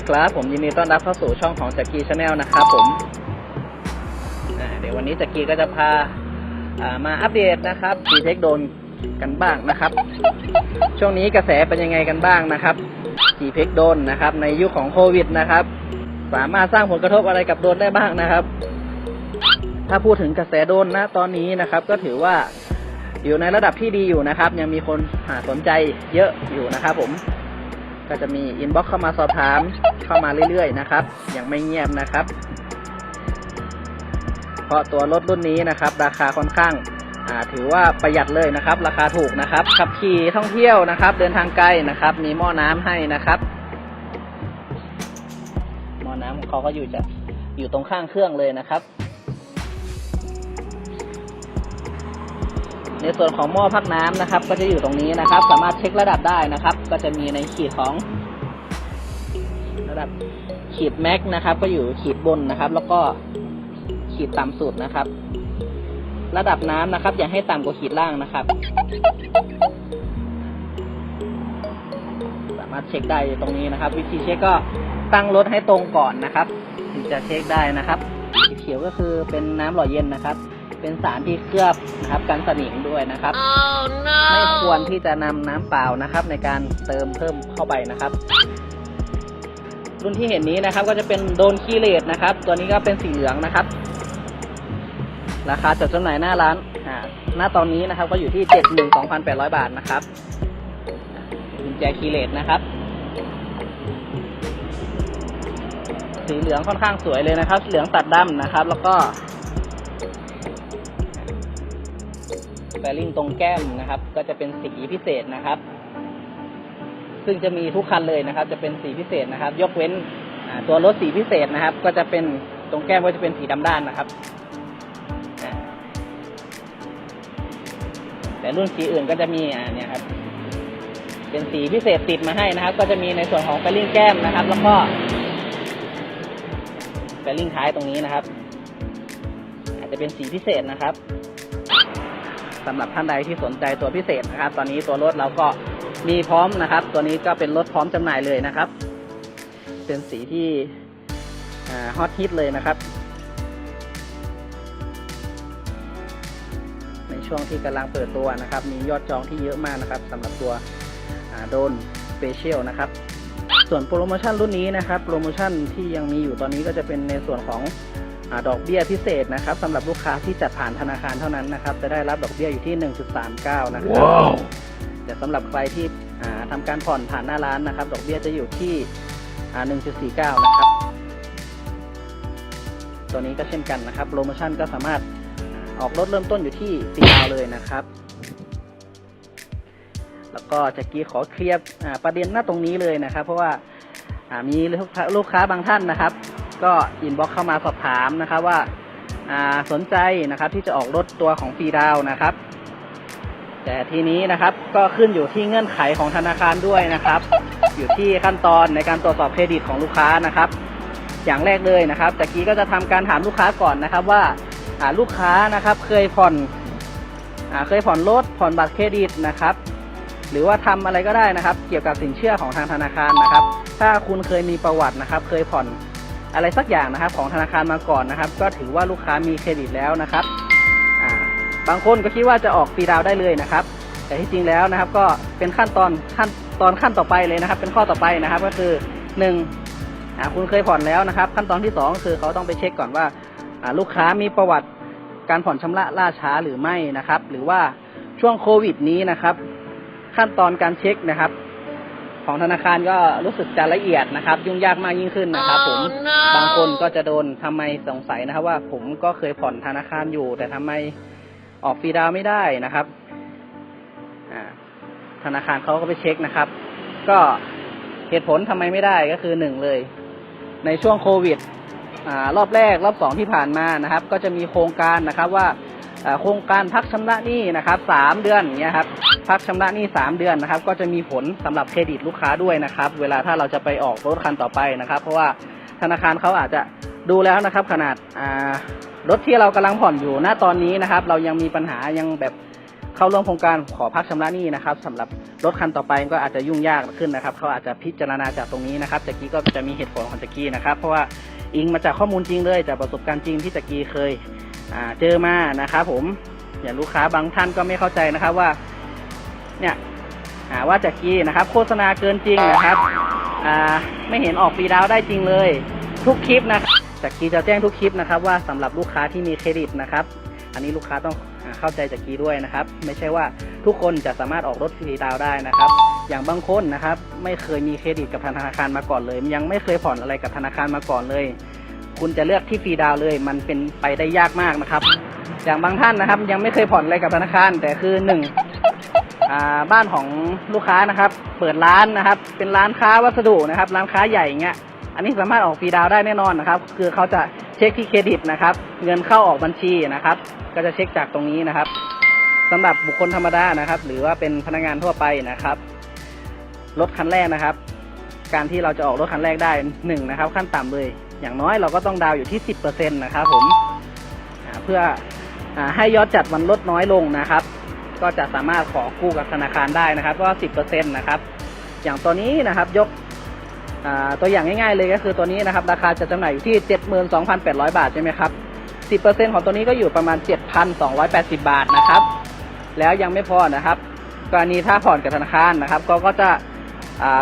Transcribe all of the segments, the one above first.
ดีครับ ผมยินดีต้อนรับเข้าสู่ช่องของจักรีชาแนลนะครับผมเดี๋ยววันนี้จักรีก็จะพาามาอัปเดตนะครับดีเทคโดนกันบ้างนะครับ ช่วงนี้กระแสเป็นยังไงกันบ้างนะครับจีเพ็กโดนนะครับ ในยุคของโควิดนะครับ สามารถสร้างผลกระทบอะไรกับโดนได้บ้างนะครับ ถ้าพูดถึงกระแสโดนนะตอนนี้นะครับ ก็ถือว่าอยู่ในระดับที่ดีอยู่นะครับ ยังมีคนหาสนใจเยอะอยู่นะครับผม ก็จะมีอินบ็อกซ์เข้ามาสอบถามเข้ามาเรื่อยๆนะครับ ยังไม่เงียบนะครับ เพราะตัวรถรุ่นนี้นะครับ ราคาค่อนข้างถือว่าประหยัดเลยนะครับ ราคาถูกนะครับ ขับขี่ท่องเที่ยวนะครับ เดินทางไกลนะครับ มีหม้อน้ำให้นะครับ หม้อน้ำของเขาก็อยู่จะอยู่ตรงข้างเครื่องเลยนะครับ ในส่วนของหม้อพักน้ำนะครับ ก็จะอยู่ตรงนี้นะครับ สามารถเช็คระดับได้นะครับ ก็จะมีในขีดของระดับขีดแม็กนะครับ ก็อยู่ขีดบนนะครับ แล้วก็ขีดต่ำสุดนะครับ ระดับน้ำนะครับ อย่าให้ต่ำกว่าขีดล่างนะครับ สามารถเช็คได้ตรงนี้นะครับ วิธีเช็คก็ตั้งรถให้ตรงก่อนนะครับ ถึงจะเช็คได้นะครับสีเขียวก็คือเป็นน้ำหล่อเย็นนะครับ เป็นสารที่เคลือบนะครับกันสนิมด้วยนะครับ Oh no! ไม่ควรที่จะนำน้ำเปล่านะครับ ในการเติมเพิ่มเข้าไปนะครับ รุ่นที่เห็นนี้นะครับ ก็จะเป็นโดนคีเลตนะครับ ตัวนี้ก็เป็นสีเหลืองนะครับ ราคาจดจำหน่ายหน้าร้านอ่าหน้าตอนนี้นะครับ ก็อยู่ที่เจ็ดหมื่นสองพันแปดร้อยบาทนะครับกุญแจคีเลตนะครับสีเหลืองค่อนข้างสวยเลยนะครับ เหลืองตัดดำนะครับ แล้วก็ แบริ่งตรงแก้มนะครับ ก็จะเป็นสีพิเศษนะครับ ซึ่งจะมีทุกคันเลยนะครับ จะเป็นสีพิเศษนะครับ ยกเว้นตัวรถสีพิเศษนะครับ ก็จะเป็นตรงแก้มก็จะเป็นสีดำด้านนะครับ แต่รุ่นสีอื่นก็จะมีอ่าเนี่ยครับ เป็นสีพิเศษติดมาให้นะครับ ก็จะมีในส่วนของแบริ่งแก้มนะครับ แล้วก็แบริ่งท้ายตรงนี้นะครับ อาจจะเป็นสีพิเศษนะครับ สำหรับท่านใดที่สนใจตัวพิเศษนะครับ ตอนนี้ตัวรถเราก็มีพร้อมนะครับ ตัวนี้ก็เป็นรถพร้อมจำหน่ายเลยนะครับ เป็นสีที่ฮอตฮิตเลยนะครับ ในช่วงที่กำลังเปิดตัวนะครับ มียอดจองที่เยอะมากนะครับสำหรับตัวโดนสเปเชียลนะครับ ส่วนโปรโมชั่นรุ่นนี้นะครับ โปรโมชั่นที่ยังมีอยู่ตอนนี้ก็จะเป็นในส่วนของ ดอกเบี้ยพิเศษนะครับสำหรับลูกค้าที่จัดผ่านธนาคารเท่านั้นนะครับ จะได้รับดอกเบี้ยอยู่ที่ 1.39 นะครับ Wow! แต่สำหรับใครที่อ่าทำการผ่อนผ่านหน้าร้านนะครับ ดอกเบี้ยจะอยู่ที่อ่า1.49 นะครับ ตัวนี้ก็เช่นกันนะครับโปรโมชั่นก็สามารถออกรถเริ่มต้นอยู่ที่ปีดาวเลยนะครับ แล้วก็แจ็กกี้ขอเคลียร์อ่าประเด็นหน้าตรงนี้เลยนะครับ เพราะว่าอ่ามีลูกค้าลูกค้าบางท่านนะครับ ก็อินบ็อกเข้ามาสอบถามนะครับว่าอ่าสนใจนะครับที่จะออกรถตัวของฟรีดาวน์นะครับ แต่ทีนี้นะครับก็ขึ้นอยู่ที่เงื่อนไขของธนาคารด้วยนะครับ อยู่ที่ขั้นตอนในการตรวจสอบเครดิตของลูกค้านะครับ อย่างแรกเลยนะครับจากกี้ก็จะทำการถามลูกค้าก่อนนะครับว่าอ่าลูกค้านะครับเคยผ่อนอ่าเคยผ่อนรถผ่อนบัตรเครดิตนะครับ หรือว่าทำอะไรก็ได้นะครับ เกี่ยวกับสินเชื่อของทางธนาคารนะครับ ถ้าคุณเคยมีประวัตินะครับ เคยผ่อน อะไรสักอย่างนะครับของธนาคารมาก่อนนะครับ ก็ถือว่าลูกค้ามีเครดิตแล้วนะครับบางคนก็คิดว่าจะออกฟรีดาวได้เลยนะครับ แต่ที่จริงแล้วนะครับ ก็เป็นขั้นตอนขั้นตอนขั้นต่อไปเลยนะครับ เป็นข้อต่อไปนะครับ ก็คือหนึ่งคุณเคยผ่อนแล้วนะครับ ขั้นตอนที่สองคือเขาต้องไปเช็คก่อนว่าลูกค้ามีประวัติการผ่อนชำระล่าช้าหรือไม่นะครับ หรือว่าช่วงโควิดนี้นะครับ ขั้นตอนการเช็คนะครับ ของธนาคารก็รู้สึกจะละเอียดนะครับ ยุ่งยากมากยิ่งขึ้นนะครับ ผม Oh no บางคนก็จะโดนทำไมสงสัยนะครับ ว่าผมก็เคยผ่อนธนาคารอยู่ แต่ทำไมออกฟรีดาวน์ไม่ได้นะครับอ่าธนาคารเขาก็ไปเช็คนะครับ ก็เหตุผลทำไมไม่ได้ก็คือหนึ่งเลย ในช่วงโควิดอารอบแรกรอบสองที่ผ่านมานะครับ ก็จะมีโครงการนะครับว่าอ่า โครงการพักชำระหนี้นะครับสามเดือนเนี้ยครับพักชำระหนี้สามเดือนนะครับ ก็จะมีผลสำหรับเครดิตลูกค้าด้วยนะครับ เวลาถ้าเราจะไปออกรถคันต่อไปนะครับ เพราะว่าธนาคารเขาอาจจะดูแล้วนะครับ ขนาดรถที่เรากำลังผ่อนอยู่ณตอนนี้นะครับ เรายังมีปัญหายังแบบเข้าร่วมโครงการขอพักชำระหนี้นะครับสำหรับรถคันต่อไปก็อาจจะยุ่งยากขึ้นนะครับเขาอาจจะพิจารณาจากตรงนี้นะครับจากกี้ก็จะมีเหตุผลของจากกี้นะครับ เพราะว่าอิงมาจากข้อมูลจริงเลยจากประสบการณ์จริงที่จากกี้เคย เจอมานะครับผมอย่างลูกค้าบางท่านก็ไม่เข้าใจนะครับว่า เนี่ยว่าจากกี้นะครับ โฆษณาเกินจริงนะครับอ่าไม่เห็นออกฟรีดาวได้จริงเลย ทุกคลิปนะครับจากกี้จะแจ้งทุกคลิปนะครับว่าสำหรับลูกค้าที่มีเครดิตนะครับ อันนี้ลูกค้าต้องอเข้าใจจากกี้ด้วยนะครับ ไม่ใช่ว่าทุกคนจะสามารถออกรถฟรีดาวได้นะครับ อย่างบางคนนะครับ ไม่เคยมีเครดิตกับธนาคารมาก่อนเลย ยังไม่เคยผ่อนอะไรกับธนาคารมาก่อนเลย คุณจะเลือกที่ฟรีดาวเลย มันเป็นไปได้ยากมากนะครับ อย่างบางท่านนะครับ ยังไม่เคยผ่อนอะไรกับธนาคาร แต่คือหนึ่งบ้านของลูกค้านะครับ เปิดร้านนะครับ เป็นร้านค้าวัสดุนะครับ ร้านค้าใหญ่เงี้ยอันนี้สามารถออกฟรีดาวได้แน่นอนนะครับ คือเขาจะเช็คที่เครดิตนะครับ เงินเข้าออกบัญชีนะครับ ก็จะเช็คจากตรงนี้นะครับสำหรับบุคคลธรรมดานะครับ หรือว่าเป็นพนักงานทั่วไปนะครับรถคันแรกนะครับ การที่เราจะออกรถคันแรกได้หนึ่งนะครับ ขั้นต่ำเลย อย่างน้อยเราก็ต้องดาวอยู่ที่สิบเปอร์เซ็นะครับผมเพื่ออให้ยอดจัดวันลดน้อยลงนะครับ ก็จะสามารถขอกู้กับธนาคารได้นะครับก็สิบเปอร์เซ็นต์นะครับอย่างตัวนี้นะครับยกตัวอย่างง่ายๆเลยก็คือตัวนี้นะครับ ราคาจะจำหน่ายอยู่ที่ 72,800 บาทใช่ไหมครับ 10%ของตัวนี้ก็อยู่ประมาณ 7,280 บาทนะครับ แล้วยังไม่พอนะครับ กรณีถ้าผ่อนกับธนาคารนะครับ ก็ก็จะ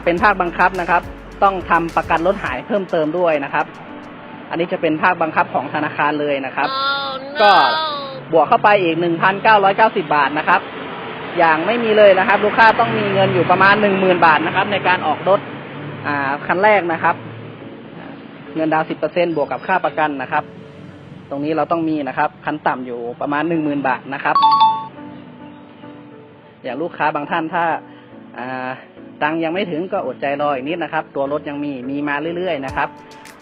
เป็นภาคบังคับนะครับ ต้องทำประกันรถหายเพิ่มเติมด้วยนะครับ อันนี้จะเป็นภาคบังคับของธนาคารเลยนะครับ ก็บวกเข้าไปอีก1,990บาทนะครับ อย่างไม่มีเลยนะครับ ลูกค้าต้องมีเงินอยู่ประมาณ10,000บาทนะครับ ในการออกรถอ่าคันแรกนะครับอ่าเงินดาวสิบเปอร์เซ็นบวกกับค่าประกันนะครับ ตรงนี้เราต้องมีนะครับคันต่ำอยู่ประมาณหนึ่งหมื่นบาทนะครับ อย่างลูกค้าบางท่านถ้าอ่าตังค์ยังไม่ถึงก็อดใจรออีกนิดนะครับ ตัวรถยังมีมีมาเรื่อยๆนะครับ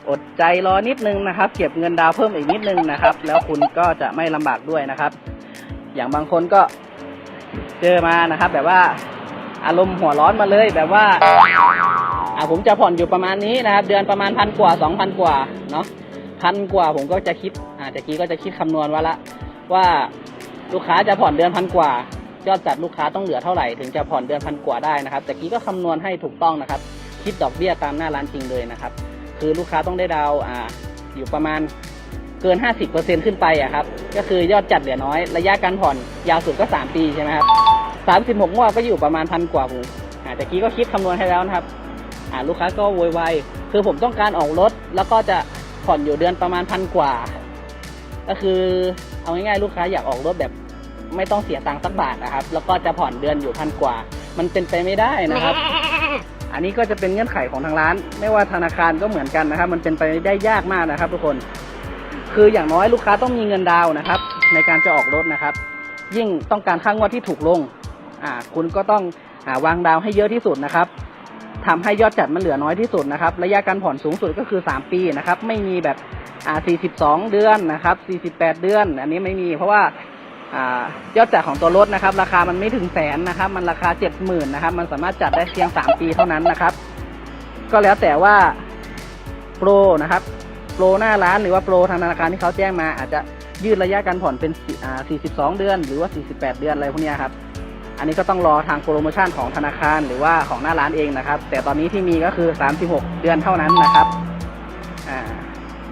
อดใจรอนิดนึงนะครับ เก็บเงินดาวเพิ่มอีกนิดนึงนะครับ แล้วคุณก็จะไม่ลำบากด้วยนะครับ อย่างบางคนก็เจอมานะครับ แบบว่าอารมณ์หัวร้อนมาเลยแบบว่าอ่าผมจะผ่อนอยู่ประมาณนี้นะครับ เดือนประมาณพันกว่าสองพันกว่าเนาะพันกว่าผมก็จะคิดอ่าจากกี้ก็จะคิดคำนวณว่าละ ว่าลูกค้าจะผ่อนเดือนพันกว่ายอดจัดลูกค้าต้องเหลือเท่าไหร่ถึงจะผ่อนเดือนพันกว่าได้นะครับจากกี้ก็คำนวณให้ถูกต้องนะครับ คิดดอกเบี้ยตามหน้าร้านจริงเลยนะครับ คือลูกค้าต้องได้ดาวอ่าอยู่ประมาณเกิน 50%ขึ้นไปอะครับ ก็คือยอดจัดเหลือน้อย ระยะการผ่อนยาวสุดก็ 3 ปีใช่ไหมครับ36 งวดก็อยู่ประมาณพันกว่าผมอ่าจากกี้ก็คิดคำนวณให้แล้วนะครับอ่าลูกค้าก็โวยวายคือผมต้องการออกรถ แล้วก็จะผ่อนอยู่เดือนประมาณพันกว่า ก็คือเอาง่ายๆลูกค้าอยากออกรถแบบไม่ต้องเสียตังค์สักบาทนะครับ แล้วก็จะผ่อนเดือนอยู่พันกว่า มันเป็นไปไม่ได้นะครับ อันนี้ก็จะเป็นเงื่อนไขของทางร้าน ไม่ว่าธนาคารก็เหมือนกันนะครับ มันเป็นไปได้ยากมากนะครับ ทุกคน คืออย่างน้อยลูกค้าต้องมีเงินดาวนะครับ ในการจะออกรถนะครับ ยิ่งต้องการค่างวดที่ถูกลง อ่า คุณก็ต้องอาวางดาวให้เยอะที่สุดนะครับทำให้ยอดจัดมันเหลือน้อยที่สุดนะครับ ระยะการผ่อนสูงสุดก็คือ 3 ปีนะครับ ไม่มีแบบอ่า42 เดือนนะครับ 48 เดือน อันนี้ไม่มีเพราะว่า ยอดจัดของตัวรถนะครับ ราคามันไม่ถึงแสนนะครับ มันราคา70,000นะครับ มันสามารถจัดได้เพียง3ปีเท่านั้นนะครับ ก็แล้วแต่ว่าโปรนะครับโปรหน้าร้านหรือว่าโปรทางธนาคารที่เขาแจ้งมา อาจจะยืดระยะการผ่อนเป็นอ่า42 เดือน หรือว่า 48 เดือนอะไรพวกนี้ครับ อันนี้ก็ต้องรอทางโปรโมชั่นของธนาคารหรือว่าของหน้าร้านเองนะครับ แต่ตอนนี้ที่มีก็คือ 36 เดือนเท่านั้นนะครับอ่า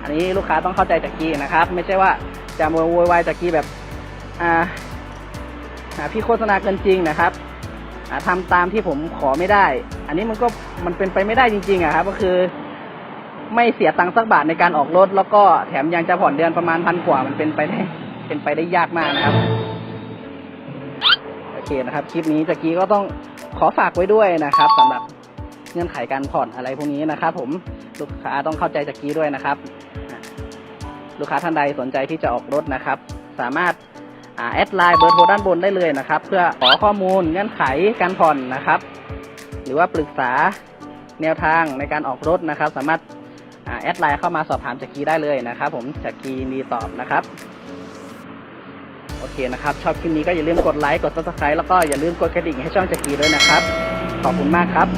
อันนี้ลูกค้าต้องเข้าใจจากกี้นะครับ ไม่ใช่ว่าจะโวยวายจากกี้แบบ อ่าพี่โฆษณาเกินจริงนะครับอ่าทำตามที่ผมขอไม่ได้ อันนี้มันก็มันเป็นไปไม่ได้จริงๆอะครับ ก็คือ ไม่เสียตังค์สักบาทในการออกรถ แล้วก็แถมยังจะผ่อนเดือนประมาณพันกว่ามันเป็นไปได้เป็นไปได้ยากมากนะครับโอเคนะครับ คลิปนี้จากกี้ก็ต้องขอฝากไว้ด้วยนะครับสำหรับเงื่อนไขการผ่อนอะไรพวกนี้นะครับ ผมลูกค้าต้องเข้าใจจากกี้ด้วยนะครับ ลูกค้าท่านใดสนใจที่จะออกรถนะครับ สามารถ แอดไลน์เบอร์โทรด้านบนได้เลยนะครับ เพื่อขอข้อมูลเงื่อนไขการผ่อนนะครับ หรือว่าปรึกษาแนวทางในการออกรถนะครับ สามารถแอดไลน์เข้ามาสอบถามจากกี้ได้เลยนะครับ ผมจากกี้มีตอบนะครับโอเคนะครับ ชอบคลิปนี้ก็อย่าลืมกดไลค์กด subscribe แล้วก็อย่าลืมกดกระดิ่งให้ช่องจักรีด้วยนะครับ ขอบคุณมากครับ